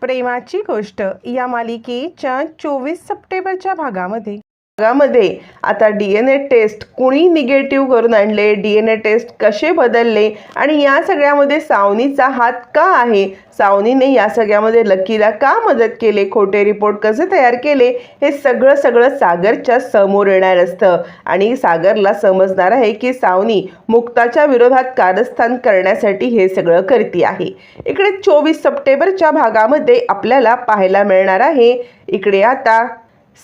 प्रेमाची गोष्ट या मालिकेच्या चोवीस सप्टेंबरच्या भागामध्ये. भागामध्ये. आता डी एन ए टेस्ट कुणी निगेटिव्ह करून आणले? डी एन ए टेस्ट कसे बदलले? आणि या सगळ्यामध्ये सावनीचा हात का आहे? सावनीने या सगळ्यामध्ये लकीला का मदत केले? खोटे रिपोर्ट कसे तयार केले? हे सगळं सगळं सागरच्या समोर येणार असतं. आणि सागरला समजणार आहे की सावनी मुक्ताच्या विरोधात कारस्थान करण्यासाठी हे सगळं करते आहे. इकडे चोवीस सप्टेंबरच्या भागामध्ये आपल्याला पाहायला मिळणार आहे. इकडे आता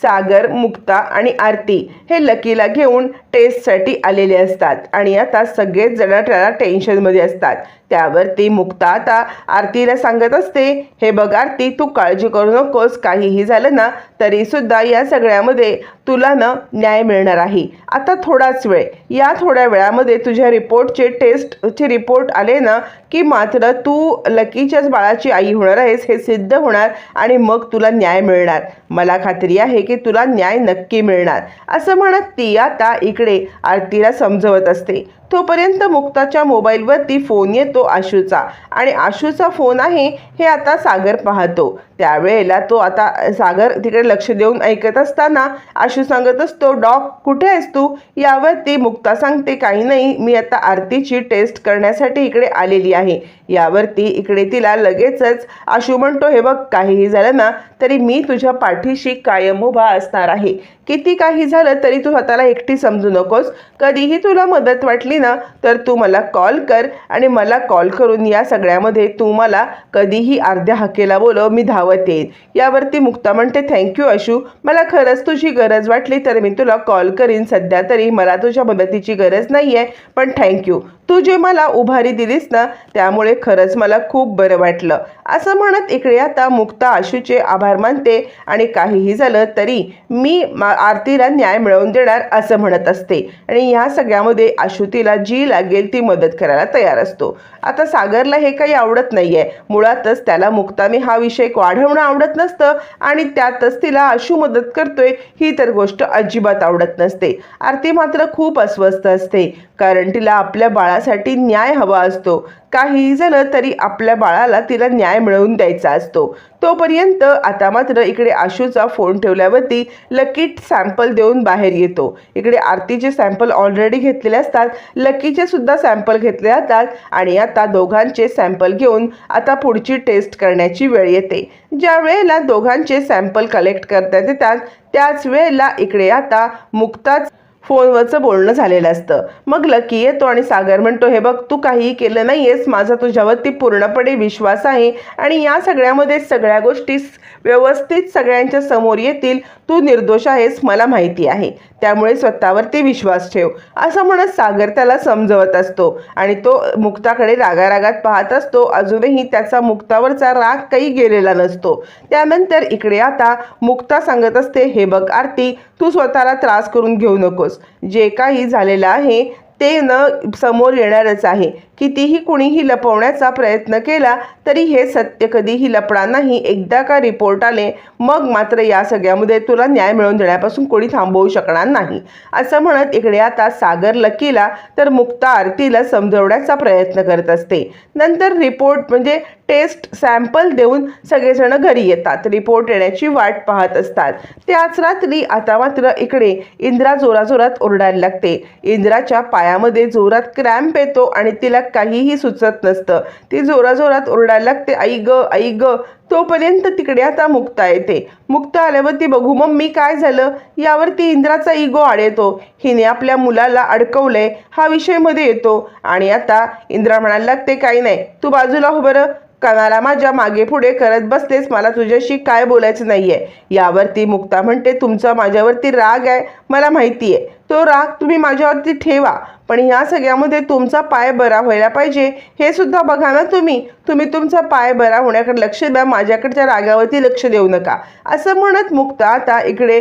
सागर मुक्ता आणि आरती हे लकीला घेऊन टेस्टसाठी आलेले असतात. आणि आता सगळेच जण त्याला टेन्शनमध्ये असतात. त्यावर ती मुक्ता आता आरतीला सांगत असते हे बघ आरती तू काळजी करू नकोस काहीही झालं ना तरीसुद्धा या सगळ्यामध्ये तुला ना न्याय मिळणार आहे. आता थोडाच वेळ. या थोड्या वेळामध्ये तुझ्या रिपोर्टचे टेस्टचे रिपोर्ट आले ना की मात्र तू लकीच्याच बाळाची आई होणार आहेस हे सिद्ध होणार आणि मग तुला न्याय मिळणार. मला खात्री आहे की तुला न्याय नक्की मिळणार. असं म्हणत ती आता इकडे आरतीला समजवत असते. तोपर्यंत मुक्ताच्या मोबाईलवरती फोन येतो आशूचा. आणि आशूचा फोन आहे हे आता सागर पाहतो. त्यावेळेला तो आता सागर तिकडे लक्ष देऊन ऐकत असताना आशू सांगत असतो डॉग कुठे आहेस तू? यावरती मुक्ता सांगते काही नाही मी आता आरतीची टेस्ट करण्यासाठी इकडे आलेली आहे. यावरती इकडे तिला लगेचच आशू म्हणतो हे बघ काहीही झालं ना तरी मी तुझ्या पाठीशी कायम उभा असणार आहे. किती काही झालं तरी तू स्वतःला एकटी समजू नकोस. कधीही तुला मदत वाटली ना तर तू मला कॉल कर आणि मला कॉल करून या सगळ्यामध्ये तू मला कधीही अर्ध्या हाकेला बोलव. मी धाव धावत येईन यावरती मुक्ता म्हणते थँक्यू अशू मला खरंच तुझी गरज वाटली तर मी तुला कॉल करीन. सध्या तरी मला तुझ्या मदतीची गरज नाही आहे पण थँक्यू तू जे मला उभारी दिलीस ना त्यामुळे खरंच मला खूप बरं वाटलं. असं म्हणत इकडे आता मुक्ता आशूचे आभार मानते आणि काहीही झालं तरी मी मा- आरतीला न्याय मिळवून देणार असं म्हणत असते. आणि ह्या सगळ्यामध्ये आशू तिला जी लागेल ती मदत करायला तयार असतो. आता सागरला हे काही आवडत नाही आहे मुळातच त्याला मुक्तामी हा विषय वाढवणं आवडत नसतं आणि त्यातच तिला आशू मदत करतोय ही तर गोष्ट अजिबात आवडत नसते. आरती मात्र खूप अस्वस्थ असते. कारण तिला आपल्या बाळा बाळासाठी न्याय हवा असतो. काही झालं तरी आपल्या बाळाला तिला न्याय मिळवून द्यायचा असतो. तोपर्यंत आता मात्र इकडे आशूचा फोन ठेवल्यावरती लकीट सॅम्पल देऊन बाहेर येतो. इकडे आरतीचे सॅम्पल ऑलरेडी घेतलेले असतात. लकीचे सुद्धा सॅम्पल घेतले जातात आणि आता दोघांचे सॅम्पल घेऊन आता पुढची टेस्ट करण्याची वेळ येते. ज्या वेळेला दोघांचे सॅम्पल कलेक्ट करण्यात येतात त्याच वेळेला इकडे आता मुक्ताच फोनवरचं बोलणं झालेलं असतं. मग लकी येतो आणि सागर म्हणतो हे बघ तू काहीही केलं नाही आहेस माझा तुझ्यावरती पूर्णपणे विश्वास आहे आणि या सगळ्यामध्ये सगळ्या गोष्टी व्यवस्थित सगळ्यांच्या समोर येतील. तू निर्दोष आहेस मला माहिती आहे. त्यामुळे स्वतःवरती विश्वास ठेव. असं म्हणत सागर त्याला समजवत असतो आणि तो मुक्ताकडे रागारागात पाहत असतो. अजूनही त्याचा मुक्तावरचा राग काही गेलेला नसतो. त्यानंतर इकडे आता मुक्ता सांगत असते हे बघ आरती तू स्वतःला त्रास करून घेऊ नकोस. जे काही झालेलं आहे ते न समोर येणारच आहे. कितीही कुणीही लपवण्याचा प्रयत्न केला तरी हे सत्य कधीही लपणार नाही. एकदा का रिपोर्ट आले मग मात्र या सगळ्यामध्ये तुला न्याय मिळवून देण्यापासून कोणी थांबवू शकणार नाही. असं म्हणत इकडे आता सागर लकीला तर मुक्ता आरतीला समजवण्याचा प्रयत्न करत असते. नंतर रिपोर्ट म्हणजे टेस्ट सॅम्पल देऊन सगळेजण घरी येतात. रिपोर्ट येण्याची वाट पाहत असतात. त्याच रात्री आता मात्र इकडे इंद्रा जोराजोरात ओरडायला लागते. इंद्राच्या पायामध्ये जोरात क्रॅम्प येतो आणि तिला काहीही सुचत नसतं. ती जोराजोरात ओरडायला लागते आई ग आई ग तोपर्यंत तिकडे आता मुक्ता येते. मुक्ता आल्यावरती बघू मम्मी काय झालं? यावरती इंद्राचा इगो आड येतो हिने आपल्या मुलाला अडकवलंय हा विषयमध्ये येतो. आणि आता इंद्रा म्हणायला लागते काही नाही तू बाजूला हो बरं कानाला माझ्या मागे पुढे करत बसतेस मला तुझ्याशी काय बोलायचं नाहीये. यावरती मुक्ता म्हणते तुमचा माझ्यावरती राग आहे मला माहिती आहे तो राग तुम्ही माझ्यावरती ठेवा. पण ह्या सगळ्यामध्ये तुमचा पाय बरा व्हायला पाहिजे. हे सुद्धा बघा ना तुम्ही. तुम्ही तुमचा पाय बरा होण्याकडे लक्ष द्या. माझ्याकडच्या रागावरती लक्ष देऊ नका. असं म्हणत मुक्ता आता इकडे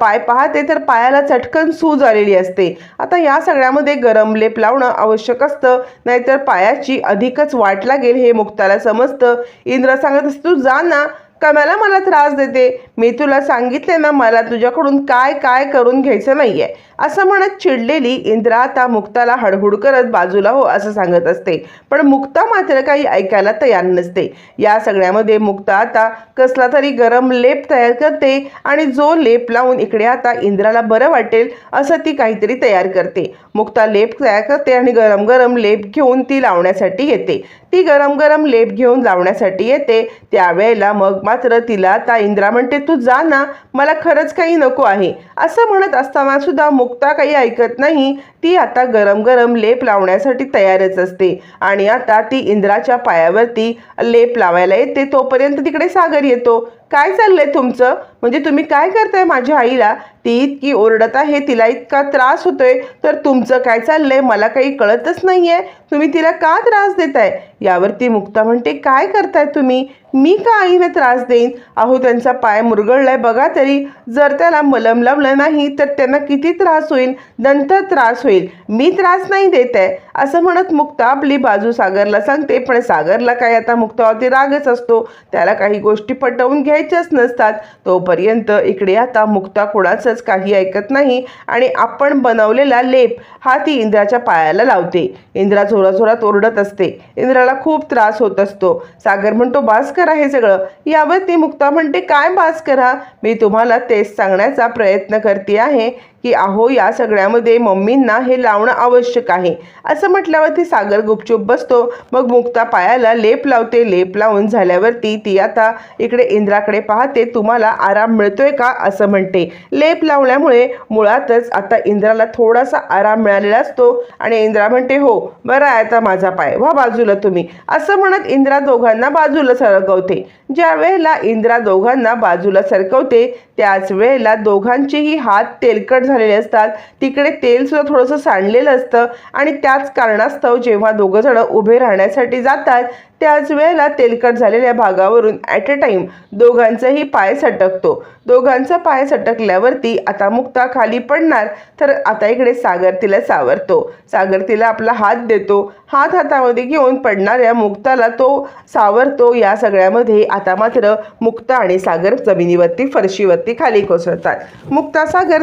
पाय पाहते तर पायाला चटकन सूज आलेली असते. आता या सगळ्यामध्ये गरम लेप लावणं आवश्यक असतं. नाहीतर पायाची अधिकच वाट लागेल हे मुक्ताला समजतं. इंद्र सांगत असतो तू जा ना. कमाला मला त्रास देते. मी तुला सांगितले ना मला तुझ्याकडून काय काय करून घ्यायचं नाही आहे असं म्हणत चिडलेली इंद्रा आता मुक्ताला हडहुड करत बाजूला हो असं सांगत असते. पण मुक्ता मात्र काही ऐकायला तयार नसते. या सगळ्यामध्ये मुक्ता आता कसला तरी गरम लेप तयार करते आणि जो लेप लावून इकडे आता इंद्राला बरं वाटेल असं ती काहीतरी तयार करते. मुक्ता लेप तयार करते आणि गरम गरम लेप घेऊन ती लावण्यासाठी येते. ती गरम गरम लेप घेऊन लावण्यासाठी येते. त्यावेळेला मग मात्र तिला आता इंद्रा म्हणते तू जा ना मला खरंच काही नको आहे. असं म्हणत असताना सुद्धा मुक्ता काही ऐकत नाही. ती आता गरम गरम लेप लावण्यासाठी तयारच असते आणि आता ती इंद्राच्या पायावरती लेप लावायला येते तोपर्यंत तिकडे सागर येतो. काय चाललंय तुमचं? म्हणजे तुम्ही काय करताय माझ्या आईला? ती इतकी ओरडत आहे तिला इतका त्रास होतोय. तर तुमचं काय चाललंय? मला काही कळतच नाही आहे तुम्ही तिला का त्रास देताय? यावरती मुक्ता म्हणते काय करताय तुम्ही? मी का आईने त्रास देईन? अहो त्यांचा पाय मुरगळलाय बघा तरी. जर त्याला मलम लावलं नाही तर त्यांना किती त्रास होईल? नंतर त्रास होईल. मी त्रास नाही देत आहे असं म्हणत मुक्ता आपली बाजू सागरला सांगते पण सागरला काय आता मुक्तावरती रागच असतो. त्याला काही गोष्टी पटवून घ्यायच्याच नसतात. तो तोपर्यंत इकडे आता मुक्ता कोणाचंच काही ऐकत नाही आणि आपण बनवलेला लेप हा ती इंद्राच्या पायाला लावते. इंद्रा जोराजोरात ओरडत असते. इंद्राला खूप त्रास होत असतो. सागर म्हणतो बास करा हे सगळं. यावर ती मुक्ता म्हणते काय बास करा मी तुम्हाला तेच सांगण्याचा प्रयत्न करते आहे. की अहो या सगळ्यामध्ये मम्मींना हे लावणं आवश्यक आहे. असं म्हटल्यावरती सागर गुपचूप बसतो. मग मुक्ता पायाला लेप लावते. लेप लावून झाल्यावरती ती आता इकडे इंद्राकडे पाहते तुम्हाला आराम मिळतोय का? असं म्हणते. लेप लावल्यामुळे मुळातच आता इंद्राला थोडासा आराम मिळालेला असतो आणि इंद्रा म्हणते हो बरं आहे आता माझा पाय. व्हा बाजूला तुम्ही. असं म्हणत इंद्रा दोघांना बाजूला सरकवते. ज्या वेळेला इंद्रा दोघांना बाजूला सरकवते त्याच वेळेला दोघांचेही हात तेलकट झालेले असतात. तिकडे तेल सुद्धा थोडंसं सांडलेलं असतं आणि त्याच कारणास्तव जेव्हा दोघं जण उभे राहण्यासाठी जातात त्याच वेळेला तेलकट झालेल्या भागावरून ॲट अ टाईम दोघांचाही पाय सटकतो. दोघांचा पाय सटकल्यावरती आता मुक्ता खाली पडणार तर आता इकडे सागर तिला सावरतो. सागर तिला आपला हात देतो. हात हातामध्ये घेऊन पडणाऱ्या मुक्ताला तो सावरतो. या सगळ्यामध्ये आता मात्र मुक्ता आणि सागर जमिनीवरती फरशीवरती खाली कोसळतात. मुक्ता सागर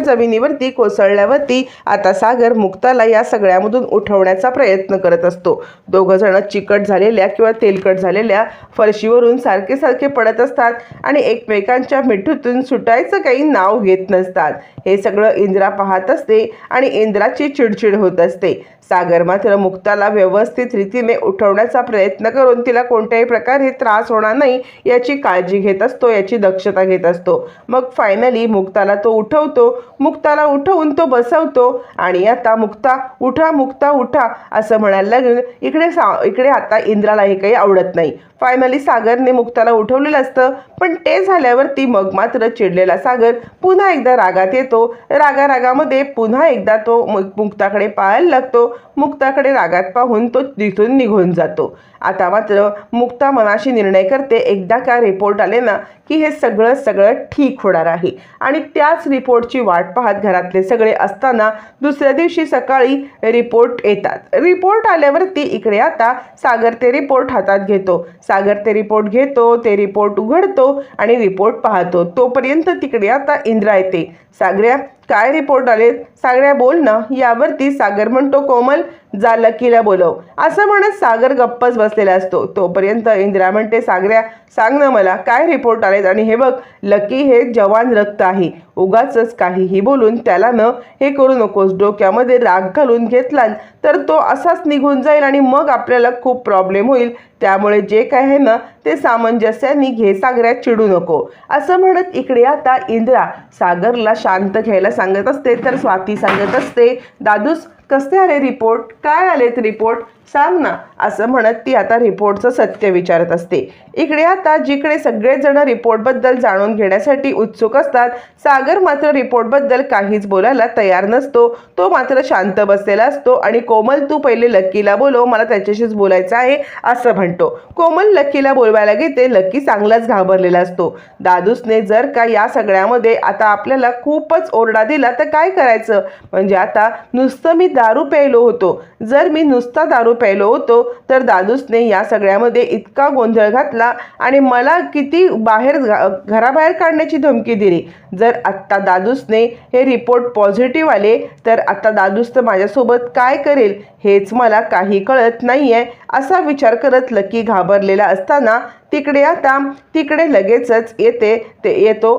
जमिनीवरती कोसळल्यावरती आता सागर मुक्ताला या सगळ्यामधून उठवण्याचा प्रयत्न करत असतो. दोघं जण चिकट झालेल्या किंवा तेलकट झालेल्या फरशीवरून सारखे सारखे पडत असतात आणि एकमेकांच्या मिठूतून सुटायचं काही नाव घेत नसतात. हे सगळं इंद्रा पाहत असते आणि इंद्राची चिडचिड होत असते. सागर मात्र मुक्ताला व्यवस्थित रीतीने उठवण्याचा प्रयत्न करून तिला कोणत्याही प्रकारे त्रास होणार नाही याची काळजी घेत असतो याची दक्षता घेत असतो. मग फायनली मुक्ताला तो उठवतो. मुक्ताला उठवून तो बसवतो आणि आता मुक्ता उठा मुक्ता उठा असं म्हणायला लागून इकडे सा इकडे आता इंद्राला हे काही आवडत नाही. फायनली सागरने मुक्ताला उठवलेलं असतं पण ते झाल्यावर ती मग मात्र चिडलेला सागर पुन्हा एकदा रागात येतो. रागा रागामध्ये पुन्हा एकदा तो मुक्ताकडे पाहायला लागतो. मुक्ताकडे रागात पाहून तो तिथून निघून जातो. आता मात्र मुक्ता मनाशी निर्णय करते. एकदा का रिपोर्ट आले ना की हे सगळं सगळं ठीक होणार आहे. आणि त्याच रिपोर्टची वाट पाहत घरातले सगळे असताना दुसऱ्या दिवशी सकाळी रिपोर्ट येतात. रिपोर्ट आल्यावरती इकडे आता सागर ते रिपोर्ट हातात घेतो. सागर ते रिपोर्ट घेतो ते रिपोर्ट उघडतो आणि रिपोर्ट पाहतो. तोपर्यंत तिकडे आता इंद्रा येते. सागऱ्या काय रिपोर्ट आलेत? सागऱ्या बोल ना. यावरती सागर म्हणतो कोमल जा लकीला बोलव. असं म्हणत सागर गप्पच बसलेला असतो. तोपर्यंत इंदिरा म्हणते सागऱ्या सांग ना मला काय रिपोर्ट आलेत? आणि हे बघ लकी हे जवान रक्त आहे. उगाच काहीही बोलून त्याला न हे करू नकोस. डोक्यामध्ये राग घालून घेतला तर तो असाच निघून जाईल आणि मग आपल्याला खूप प्रॉब्लेम होईल. त्यामुळे जे काय आहे ना ते सामंजस्याने घे सागऱ्यात चिडू नको. असं म्हणत इकडे आता इंद्रा सागरला शांत घ्यायला सांगत असते तर स्वाती सांगत असते दादूस कसे आले रिपोर्ट काय आलेत रिपोर्ट सांग ना असं म्हणत ती आता रिपोर्टचं सत्य विचारत असते. इकडे आता जिकडे सगळेजण रिपोर्टबद्दल जाणून घेण्यासाठी उत्सुक असतात सागर मात्र रिपोर्टबद्दल काहीच बोलायला तयार नसतो. तो मात्र शांत बसलेला असतो आणि कोमल तू पहिले लक्कीला बोलव मला त्याच्याशीच बोलायचं आहे असं म्हणतो. कोमल लक्कीला बोलवायला घेते लक्की चांगलाच घाबरलेला असतो. दादूसने जर का या सगळ्यामध्ये आता आपल्याला खूपच ओरडा दिला तर काय करायचं? म्हणजे आता नुसतं मी दारू प्यायलो होतो. जर मी नुसता दारू प्यायलो होतो तर दादूसने या सगळ्यामध्ये इतका गोंधळ घातला आणि मला किती बाहेर घा- घराबाहेर काढण्याची धमकी दिली. जर आत्ता दादूसने हे रिपोर्ट पॉझिटिव्ह आले तर आता दादूस तर माझ्यासोबत काय करेल हेच मला काही कळत नाही आहे असा विचार करत लकी घाबरलेला असताना तिकडे आता तिकडे लगेचच येते ते येतो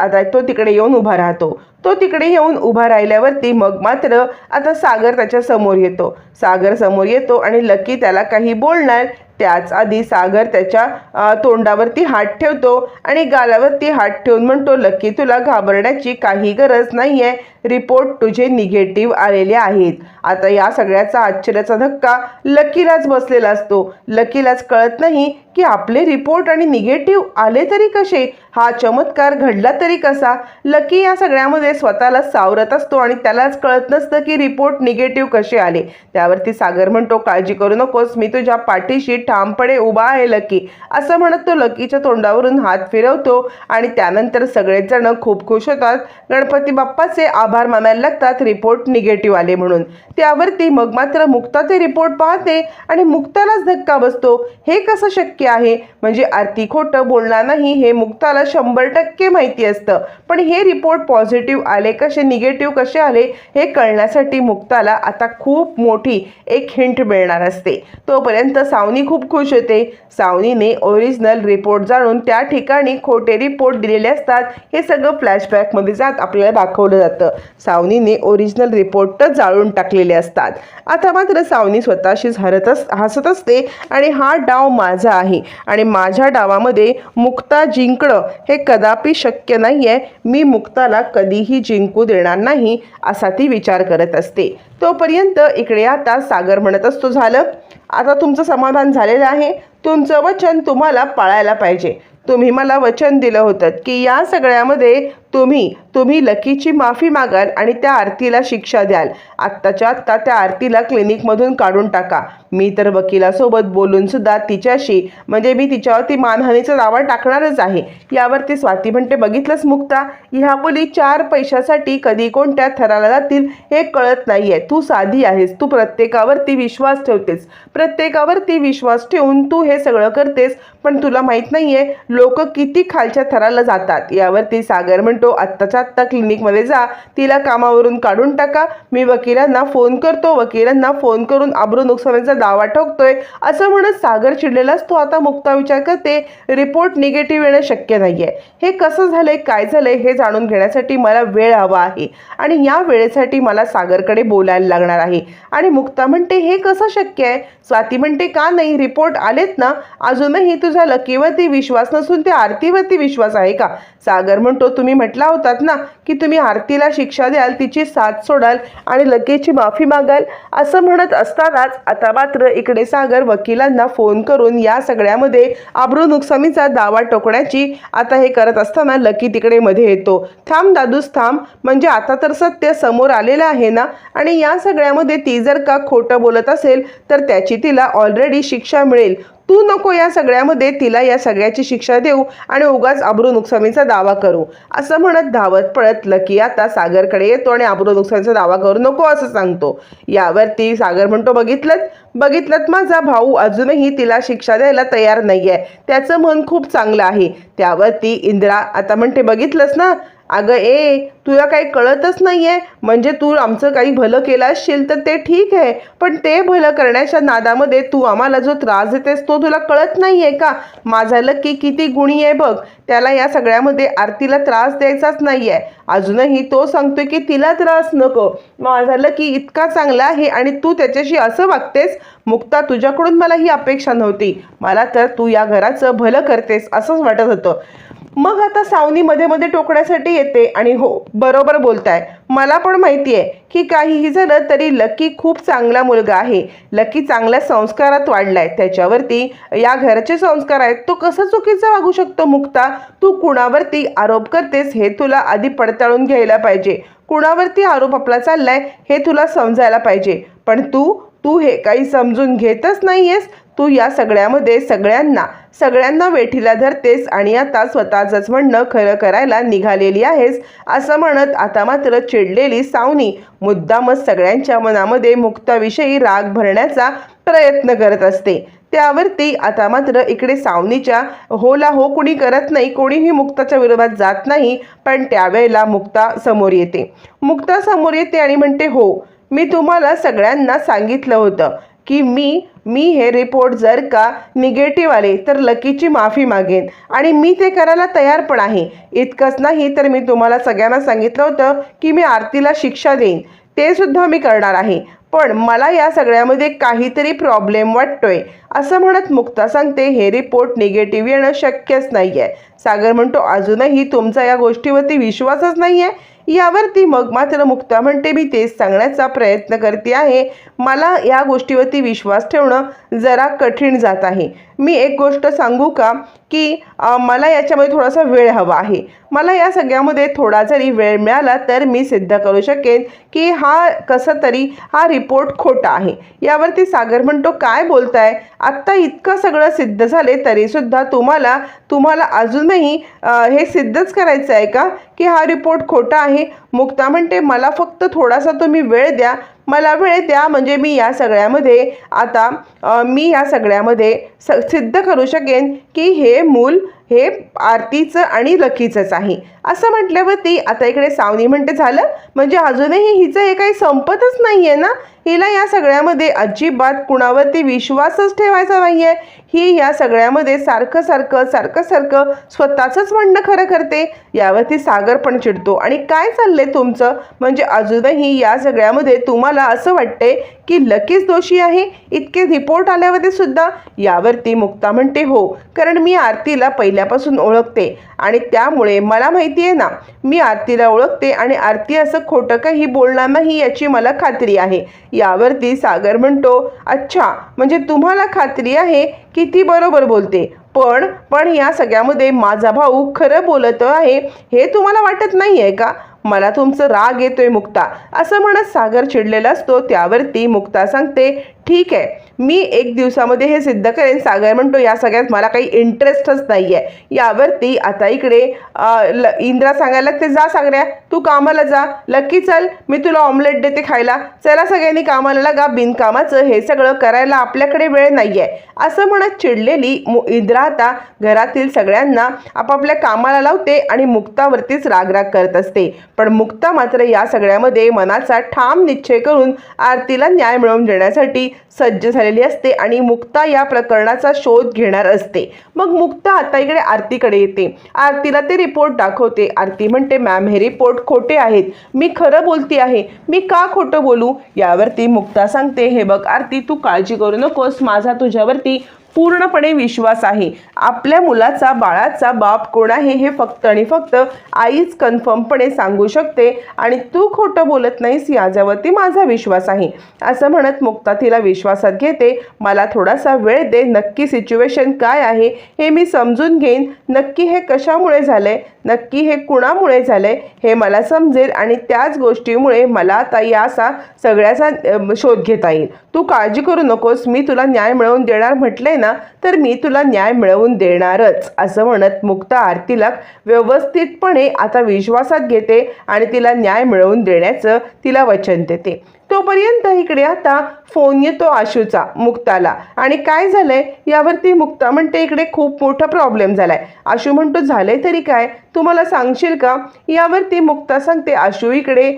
आता तो तिकडे येऊन उभा राहतो. तो तिकडे येऊन उभा राहिल्यावरती मग मात्र आता सागर त्याच्यासमोर येतो. सागर समोर येतो आणि लकी त्याला काही बोलणार. त्याच आधी सागर त्याच्या तोंडावरती हात ठेवतो आणि गालावरती हात ठेवून म्हणतो लकी तुला घाबरण्याची काही गरज नाही आहे रिपोर्ट तुझे निगेटिव्ह आलेले आहेत. आता या सगळ्याचा आश्चर्याचा धक्का लकीलाच बसलेला असतो. लकीलाच कळत नाही की आपले रिपोर्ट आणि निगेटिव्ह आले तरी कसे? हा चमत्कार घडला तरी कसा? लकी या सगळ्यामध्ये स्वतःला सावरत असतो आणि त्यालाच कळत नसतं की रिपोर्ट निगेटिव्ह कसे आले. त्यावरती सागर म्हणतो काळजी करू नकोस मी तुझ्या पाठीशी ठामपणे उभा आहे लकी. असं म्हणत तो लकीच्या तोंडावरून हात फिरवतो आणि त्यानंतर सगळेच जण खूप खुश होतात. गणपती बाप्पाचे आभार मानायला लागतात. रिपोर्ट निगेटिव्ह आले म्हणून. त्यावरती मग मात्र मुक्ता ते रिपोर्ट पाहते आणि मुक्तालाच धक्का बसतो. हे कसं शक्य आहे? म्हणजे आरती खोटं बोलणार नाही हे मुक्ताला शंभर टक्के माहिती असतं. पण हे रिपोर्ट पॉझिटिव्ह आले कसे निगेटिव्ह कसे आले हे कळण्यासाठी मुक्ताला आता खूप मोठी एक हिंट मिळणार असते. तोपर्यंत सावनी खूप खुश होते. सावनीने ओरिजिनल रिपोर्ट जाणून त्या ठिकाणी खोटे रिपोर्ट दिलेले असतात. हे सगळं फ्लॅशबॅकमध्ये जात आपल्याला दाखवलं जातं. सावनीने ओरिजिनल रिपोर्टच जाळून टाकलेले असतात. आता मात्र सावनी स्वतःशीच हरत अस हसत असते आणि हा डाव माझा आहे आणि माझ्या डावामध्ये मुक्ता जिंकणं हे कदापि शक्य नाही आहे मी मुक्ताला कधीही जिंकू देणार नाही असा ती विचार करत असते. तोपर्यंत इकडे आता सागर म्हणत असतो झालं. आता तुमचं समाधान झालेलं आहे. तुमचं वचन तुम्हाला पाळायला पाहिजे. तुम्ही मला वचन दिलं होतं की या सगळ्यामध्ये तुम्ही तुम्ही लकीची माफी मागाल आणि त्या आरतीला शिक्षा द्याल. आत्ताच्या आत्ता त्या आरतीला क्लिनिकमधून काढून टाका. मी तर वकिलासोबत बोलून सुद्धा तिच्याशी म्हणजे मी तिच्यावरती मानहानीचा दावा टाकणारच आहे. यावरती स्वाती म्हणते बघितलंच मुक्ता ह्या मुली चार पैशासाठी कधी कोणत्या थराला जातील हे कळत नाही आहे तू साधी आहेस तू प्रत्येकावरती विश्वास ठेवतेस. प्रत्येकावरती विश्वास ठेवून तू हे सगळं करतेस पण तुला माहीत नाही आहे लोक किती खालच्या थराला जातात. यावरती सागर म्हणतो आत्ताच्या आत्ता क्लिनिकमध्ये जा तिला कामावरून काढून टाका. मी वकिलांना फोन करतो वकिलांना फोन करून आब्रू नुकसानाचा दावा ठोकतोय. असं म्हणत सागर चिडलेलाच तो आता मुक्ता विचार करते रिपोर्ट निगेटिव्ह येणं शक्य नाही आहे हे कसं झालंय काय झालंय हे जाणून घेण्यासाठी मला वेळ हवा आहे. आणि या वेळेसाठी मला सागरकडे बोलायला लागणार आहे. आणि मुक्ता म्हणते हे कसं शक्य आहे? स्वाती म्हणते का नाही रिपोर्ट आलेत ना? अजूनही तुझा लकीवरती विश्वास नसून त्या आरतीवरती विश्वास आहे का? सागर म्हणतो तुम्ही म्हटलं होतात ना की तुम्ही आरतीला शिक्षा द्याल तिची साथ सोडाल आणि लकीची माफी मागाल असं म्हणत असतानाच आता मात्र इकडे सागर वकिलांना फोन करून या सगळ्यामध्ये आब्रू नुकसानीचा दावा टोकण्याची आता हे करत असताना लकी तिकडे मध्ये येतो. थांब दादूस थांब. म्हणजे आता तर सत्य समोर आलेलं आहे ना? आणि या सगळ्यामध्ये ती जर का खोटं बोलत असेल तर त्याची तिला ऑलरेडी शिक्षा मिळेल. तू नको या सगळ्यामध्ये तिला या सगळ्याची शिक्षा देऊ आणि उगाच आब्रू नुकसानीचा दावा करू. असं म्हणत धावत पळत लकी आता सागरकडे येतो आणि आब्रू नुकसानीचा दावा करू नको असं सांगतो. यावरती सागर म्हणतो बघितलं बघितलं माझा भाऊ अजूनही तिला शिक्षा द्यायला तयार नाही आहे त्याचं मन खूप चांगलं आहे. त्यावरती इंदिरा आता म्हणते बघितलंस ना? अगं ए तुला काही कळतच नाही आहे म्हणजे तू आमचं काही भलं केलं असशील तर ते ठीक आहे. पण ते भलं करण्याच्या नादामध्ये तू आम्हाला जो त्रास देतेस तो तुला कळत नाही आहे का? माझा लकी किती गुणी आहे बघ. त्याला या सगळ्यामध्ये आरतीला त्रास द्यायचाच नाही आहे अजूनही तो सांगतोय की तिला त्रास नको. माझा लकी इतका चांगला आहे आणि तू त्याच्याशी असं वागतेस? मुक्ता तुझ्याकडून मला ही अपेक्षा नव्हती. मला तर तू या घराचं भलं करतेस असंच वाटत होतं. मग आता सावनी मध्ये मध्ये टोकण्यासाठी येते आणि हो बरोबर बोलताय. मला पण माहिती आहे की काहीही झालं तरी लकी खूप चांगला मुलगा आहे. लकी चांगल्या संस्कारात वाढलाय. त्याच्यावरती या घराचे संस्कार आहेत. तो कसं चुकीचा वागू शकतो मुक्ता? तू कुणावरती आरोप करतेस हे तुला आधी पडताळून घ्यायला पाहिजे. कुणावरती आरोप आपला चाललाय हे तुला समजायला पाहिजे. पण तू तू हे काही समजून घेतच नाहीयेस. तू या सगळ्यामध्ये सगळ्यांना सगळ्यांना वेठीला धरतेस आणि आता स्वतःचंच म्हणणं खरं करायला निघालेली आहेस असं म्हणत आता मात्र चिडलेली सावनी मुद्दामच सगळ्यांच्या मनामध्ये मुक्ताविषयी राग भरण्याचा प्रयत्न करत असते. त्यावरती आता मात्र इकडे सावनीच्या होला हो कुणी करत नाही कोणीही मुक्ताच्या विरोधात जात नाही पण त्यावेळेला मुक्ता समोर येते. मुक्ता समोर येते आणि म्हणते हो मी तुम्हाला सगळ्यांना सांगितलं होतं. की मी मी हे रिपोर्ट जर का निगेटिव्ह आले तर लकीची माफी मागेन. आणि मी ते करायला तयार पण आहे. इतकंच नाही तर मी तुम्हाला सगळ्यांना सांगितलं होतं की मी आरतीला शिक्षा देईन. ते सुद्धा मी करणार आहे. पण मला या सगळ्यामध्ये काहीतरी प्रॉब्लेम वाटतोय. असं म्हणत मुक्ता सांगते हे रिपोर्ट निगेटिव्ह येणं शक्यच नाही आहे सागर म्हणतो अजूनही तुमचा या गोष्टीवरती विश्वासच नाही आहे यावरती मग मात्र मुक्ता म्हणते मी तेच सांगण्याचा प्रयत्न करते आहे. मला या गोष्टीवरती विश्वास ठेवणं जरा कठीण जात आहे. मी एक गोष्ट सांगू का? की मला याच्यामध्ये थोडासा वेळ हवा आहे. मला या सगळ्यामध्ये थोडा जरी वेळ मिळाला तर मी सिद्ध करू शकेन की हा कसं तरी हा रिपोर्ट खोटा आहे. यावरती सागर म्हणतो काय बोलताय? आत्ता इतकं सगळं सिद्ध झाले तरीसुद्धा तुम्हाला तुम्हाला अजूनही हे सिद्धच करायचं आहे का? की हा रिपोर्ट खोटा आहे? मुक्ता म्हणते मला फक्त थोडासा तुम्ही वेळ द्या. मला वेळ द्या म्हणजे मी या सगळ्यामध्ये आता मी या सगळ्यामध्ये स सिद्ध करू शकेन की हे मूल हे आरतीचं आणि लकीचंच आहे. असं म्हटल्यावरती आता इकडे सावनी म्हणते झालं म्हणजे अजूनही हिचं हे काही संपतच नाही आहे ना? हिला या सगळ्यामध्ये अजिबात कुणावरती विश्वासच ठेवायचा नाही आहे ही या सगळ्यामध्ये सारखं सारखं सारखं सारखं स्वतःचंच म्हणणं खरं करते. यावरती सागर पण चिडतो. आणि काय चाललंय तुमचं? म्हणजे अजूनही या सगळ्यामध्ये तुम्हाला असं वाटते की लकीच दोषी आहे? इतके रिपोर्ट आल्यावरती सुद्धा यावरती मुक्ता म्हणते हो. कारण मी आरतीला पहिल्यापासून ओळखते आणि त्यामुळे मला माहिती आहे ना मी आरतीला ओळखते आणि आरती असं खोटं काही बोलणार नाही याची मला खात्री आहे. यावरती सागर म्हणतो अच्छा म्हणजे तुम्हाला खात्री आहे की ती बरोबर बोलते. पण पण या सगळ्यामध्ये माझा भाऊ खरं बोलत आहे हे तुम्हाला वाटत नाही आहे का? मला तुमचं राग येतोय मुक्ता. असं म्हणत सागर चिडलेला असतो. त्यावरती मुक्ता सांगते ठीक आहे. मी एक दिवसामध्ये हे सिद्ध करेन सागर म्हणतो या सगळ्यात मला काही इंटरेस्टच नाही आहे यावरती आता इकडे ल इंद्रा सांगायला ते जा सागऱ्या तू कामाला जा. लक्की चल मी तुला ऑमलेट देते खायला. चला सगळ्यांनी कामाला लागा. बिनकामाचं हे सगळं करायला आपल्याकडे वेळ नाही आहे असं म्हणत चिडलेली मु इंद्रा आता घरातील सगळ्यांना आपापल्या कामाला लावते आणि मुक्तावरतीच रागराग करत असते. पण मुक्ता मात्र या सगळ्यामध्ये मनाचा ठाम निश्चय करून आरतीला न्याय मिळवून देण्यासाठी सज्ज झालेली असते आणि मुक्ता या प्रकरणाचा शोध घेणार असते. मग मुक्ता आता इकडे आरतीकडे येते. आरतीला ते रिपोर्ट दाखवते. आरती म्हणते मॅम हे रिपोर्ट खोटे आहेत. मी खरं बोलती आहे. मी का खोटं बोलू? यावरती मुक्ता सांगते हे बघ आरती तू काळजी करू नकोस. माझा तुझ्यावरती पूर्णपणे विश्वास आहे. आपल्या मुलाचा बाळाचा बाप कोण आहे हे फक्त आणि फक्त आईच कन्फर्मपणे सांगू शकते आणि तू खोटं बोलत नाहीस याच्यावरती माझा विश्वास आहे. असं म्हणत मुक्ता तिला विश्वासात घेते. मला थोडासा वेळ दे नक्की सिच्युएशन काय आहे हे मी समजून घेईन. नक्की हे कशामुळे झालंय? नक्की हे कुणामुळे झालंय? हे मला समजेल आणि त्याच गोष्टीमुळे मला आता याचा सगळ्याचा शोध घेता येईल. तू काळजी करू नकोस. मी तुला न्याय मिळवून देणार म्हटलंय ना तर मी तुला न्याय मिळवून देणारच असं म्हणत मुक्ता आरतीला व्यवस्थितपणे आता विश्वासात घेते आणि तिला न्याय मिळवून देण्याचं तिला वचन देते. तोपर्यंत इकडे आता फोन येतो आशूचा मुक्ताला. आणि काय झालंय? यावरती मुक्ता म्हणते इकडे खूप मोठा प्रॉब्लेम झालाय. आशू म्हणतो झालंय तरी काय? तू मला सांगशील का? यावरती मुक्ता सांगते आशू इकडे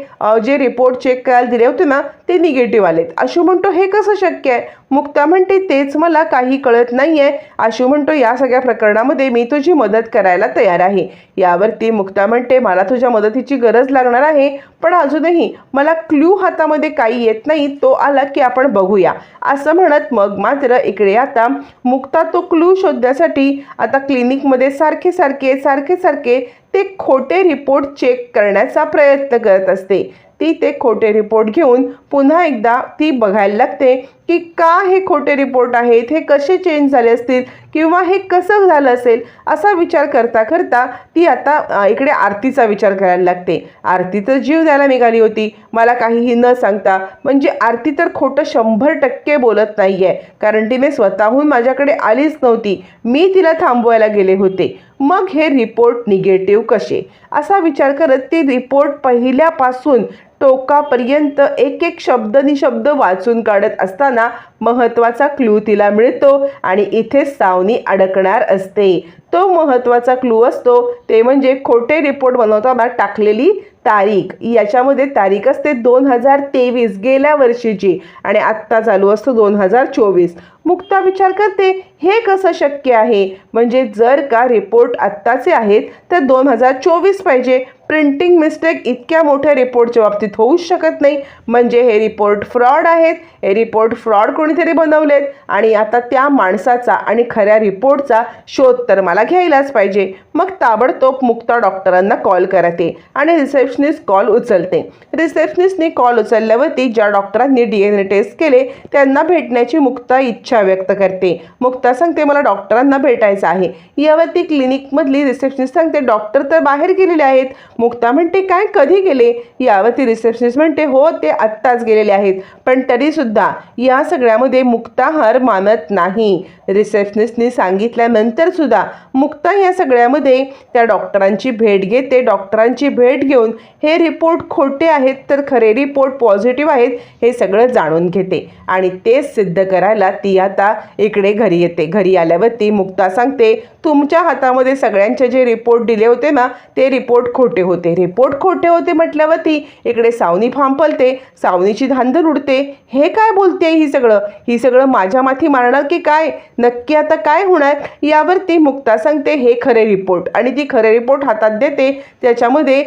जे रिपोर्ट चेक करायला दिले होते ना ते निगेटिव्ह आलेत. आशू म्हणतो हे कसं शक्य आहे? मुक्ता म्हणते तेच मला काही कळत नाही आहे आशू म्हणतो या सगळ्या प्रकरणामध्ये मी तुझी मदत करायला तयार आहे. यावरती मुक्ता म्हणते मला तुझ्या मदतीची गरज लागणार आहे. पण अजूनही मला क्ल्यू हातामध्ये काही येत नाही तो आला की आपण बघूया. असं म्हणत मग मात्र इकडे आता मुक्ता तो क्लू शोधण्यासाठी आता क्लिनिकमध्ये सारखे सारखे सारखे सारखे ते खोटे रिपोर्ट चेक करण्याचा प्रयत्न करत असते. ती ते खोटे रिपोर्ट घेऊन पुन्हा एकदा ती बघायला लागते. की का हे खोटे रिपोर्ट आहेत? हे कसे चेंज झाले असतील? किंवा हे कसं झालं असेल? असा विचार करता करता ती आता इकडे आरतीचा विचार करायला लागते. आरती तर जीव द्यायला निघाली होती. मला काहीही न सांगता. म्हणजे आरती तर खोटं शंभर टक्के बोलत नाही आहे कारण तिने स्वतःहून माझ्याकडे आलीच नव्हती. मी तिला थांबवायला गेले होते. मग हे रिपोर्ट निगेटिव्ह कसे? असा विचार करत ती रिपोर्ट पहिल्यापासून टोकापर्यंत एक एक शब्द निशब्द वाचून काढत असताना महत्त्वाचा क्लू तिला मिळतो आणि इथे सावनी अडकणार असते. तो महत्त्वाचा क्लू असतो ते म्हणजे खोटे रिपोर्ट बनवताना टाकलेली तारीख. याच्यामध्ये तारीख असते दोन हजार तेवीस गेल्या वर्षीची आणि आत्ता चालू असतो दोन हजार चोवीस. मुक्ता विचार करते हे कसं शक्य आहे? म्हणजे जर का रिपोर्ट आत्ताचे आहेत तर दोन हजार चोवीस पाहिजे. प्रिंटिंग मिस्टेक इतक्या मोठ्या रिपोर्टच्या बाबतीत होऊच शकत नाही. म्हणजे हे रिपोर्ट फ्रॉड आहेत. हे रिपोर्ट फ्रॉड कोणीतरी बनवलेत. आणि आता त्या माणसाचा आणि खऱ्या रिपोर्टचा शोध तर मला घ्यायलाच पाहिजे. मग ताबडतोब मुक्ता डॉक्टरांना कॉल करते आणि रिसेप्शनिस्ट कॉल उचलते. रिसेप्शनिस्टने कॉल उचलल्यावरती ज्या डॉक्टरांनी डी एन ए टेस्ट केले त्यांना भेटण्याची मुक्ता इच्छा व्यक्त करते. मुक्ता सांगते मला डॉक्टरांना भेटायचं आहे. यावरती क्लिनिकमधली रिसेप्शनिस्ट सांगते डॉक्टर तर बाहेर गेलेले आहेत मुक्ता म्हणते काय कधी गेले? यावरती रिसेप्शनिस्ट म्हणते हो ते आत्ताच गेलेले आहेत. पण तरीसुद्धा या सगळ्यामध्ये मुक्ताहार मानत नाही. रिसेप्शनिस्टनी सांगितल्यानंतर सुद्धा मुक्ता या सगळ्यामध्ये त्या डॉक्टरांची भेट घेते. डॉक्टरांची भेट घेऊन हे रिपोर्ट खोटे आहेत तर खरे रिपोर्ट पॉझिटिव्ह आहेत हे सगळं जाणून घेते. आणि तेच सिद्ध करायला ती आता इकडे घरी येते. घरी आल्यावरती मुक्ता सांगते तुमच्या हातामध्ये सगळ्यांचे जे रिपोर्ट दिले होते ना ते रिपोर्ट खोटे होते. रिपोर्ट खोटे होते म्हटल्यावरती इकडे सावनी फांपलते. सावनीची धांदल उडते. हे काय बोलते ही सगळं? ही सगळं माझ्या माथी मारणार की काय? नक्की आता काय होणार? यावरती मुक्ता सांगते हे खरे रिपोर्ट आणि ती खरे रिपोर्ट हातात देते त्याच्यामध्ये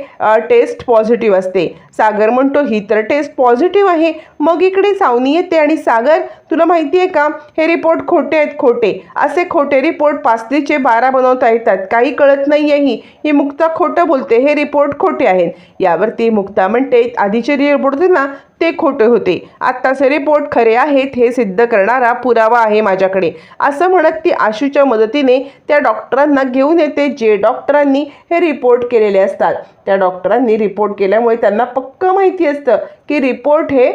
टेस्ट पॉझिटिव्ह असते. सागर म्हणतो ही तर टेस्ट पॉझिटिव्ह आहे. मग इकडे सावनी येते आणि सागर तुला माहिती आहे का? हे रिपोर्ट खोटे आहेत खोटे. असे खोटे रिपोर्ट पाचलीचे बारा बनवता येतात. काही कळत नाही आहे ही मुक्ता खोटं बोलते. हे रिपोर्ट खोटे आहेत. यावरती मुक्ता म्हणते आधीचे रिपोर्ट होते ना ते खोटे होते. आत्ताचे रिपोर्ट खरे आहेत हे सिद्ध करणारा पुरावा आहे माझ्याकडे. असं म्हणत ती आशूच्या मदतीने त्या डॉक्टरांना घेऊन येते. जे डॉक्टरांनी हे रिपोर्ट केलेले असतात. त्या डॉक्टरांनी रिपोर्ट केल्यामुळे त्यांना पक्क माहिती असतं की रिपोर्ट हे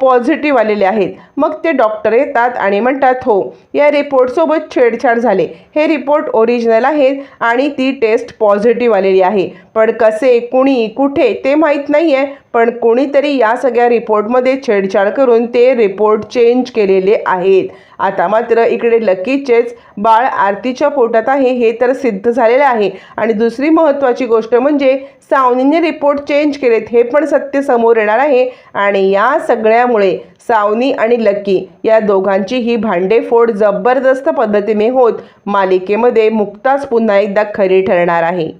पॉझिटिव्ह आलेले आहेत. मग ते डॉक्टर येतात आणि म्हणतात हो या रिपोर्टसोबत छेडछाड झाले. हे रिपोर्ट ओरिजिनल आहेत आणि ती टेस्ट पॉझिटिव्ह आलेली आहे. पण कसे कुणी कुठे ते माहीत नाही आहे पण कोणीतरी या सगळ्या रिपोर्टमध्ये छेडछाड करून ते रिपोर्ट चेंज केलेले आहेत. आता मात्र इकडे लकीचेच बाळ आरतीच्या पोटात आहे हे तर सिद्ध झालेलं आहे. आणि दुसरी महत्त्वाची गोष्ट म्हणजे सावनीने रिपोर्ट चेंज केलेत हे पण सत्य समोर येणार आहे. आणि या सगळ्यामुळे सावनी आणि लकी या दोघांची ही भांडेफोड जबरदस्त पद्धतीने होत मालिकेमध्ये मुक्ताच पुन्हा एकदा खरी ठरणार आहे.